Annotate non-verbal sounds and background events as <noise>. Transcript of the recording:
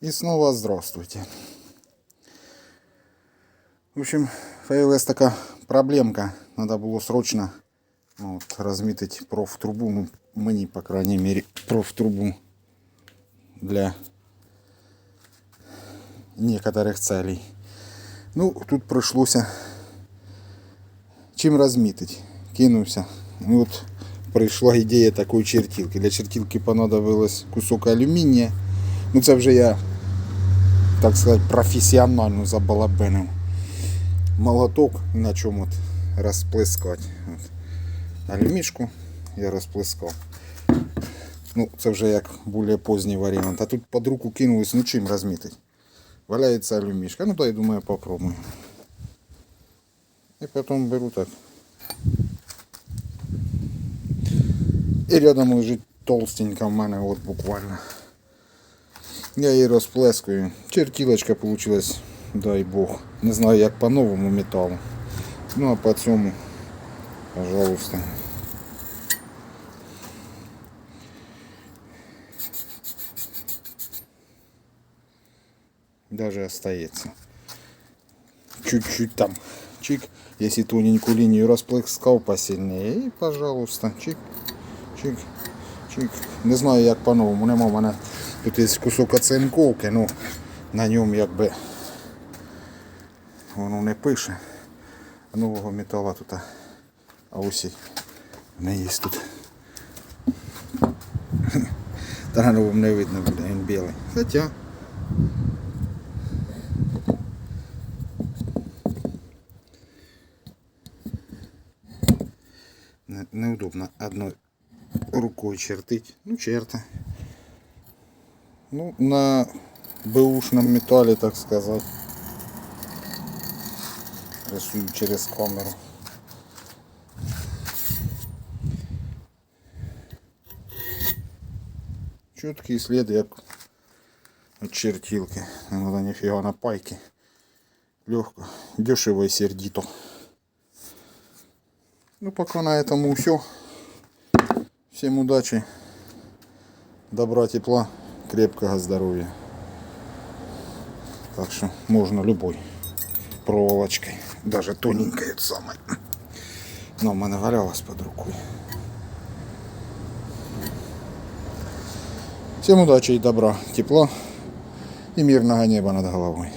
И снова здравствуйте. В общем, появилась така проблемка. Надо було срочно ну, от, розмітити профтрубу. Ну, мені, по крайней мере, профтрубу для некоторых целей. Ну, тут прийшлося чим розмітити. Кинувся. І от прийшла ідея такої чертілки. Для чертілки понадобилось кусок алюмінія. Ну це вже я, так сказати, професіонально забалабенив. Молоток і на чому от розплескати. От. Алюмішку я розплескав. Ну, це вже як більш поздній варіант. А тут під руку кинулось, ну чим розмітити. Валяється алюмішка. Ну, то я думаю, попробую. І потім беру так. І рядом лежить толстенька в мене от буквально. Я її розплескаю. Чертілочка получилась, дай Бог. Не знаю як по новому металу. Ну а по цьому, пожалуйста. Даже остается. Чуть-чуть там. Чик. Если тоненькую линию расплескал посильнее. И, пожалуйста, чик, чик, чик. Не знаю, як по-новому. Нема в мене. Тут є кусок оцинковки, ну на ньому якби воно не пише. Нового металу тут. А ось не є тут. <laughs> Та не видно буде, він білий. Хоча. Неудобно одной рукой чертить. Ну, черта. Ну, на бэушном металле, так сказать. Рисую через камеру. Чіткий слід, як от чертилки. Не надо нифига на пайки. Легко, дешево и сердито. Ну, пока на этом все. Всем удачи, добра, тепла, крепкого здоровья. Так что можно любой проволочкой, даже тоненькой это самой. Но в мене под рукой. Всем удачи и добра, тепла и мирного неба над головой.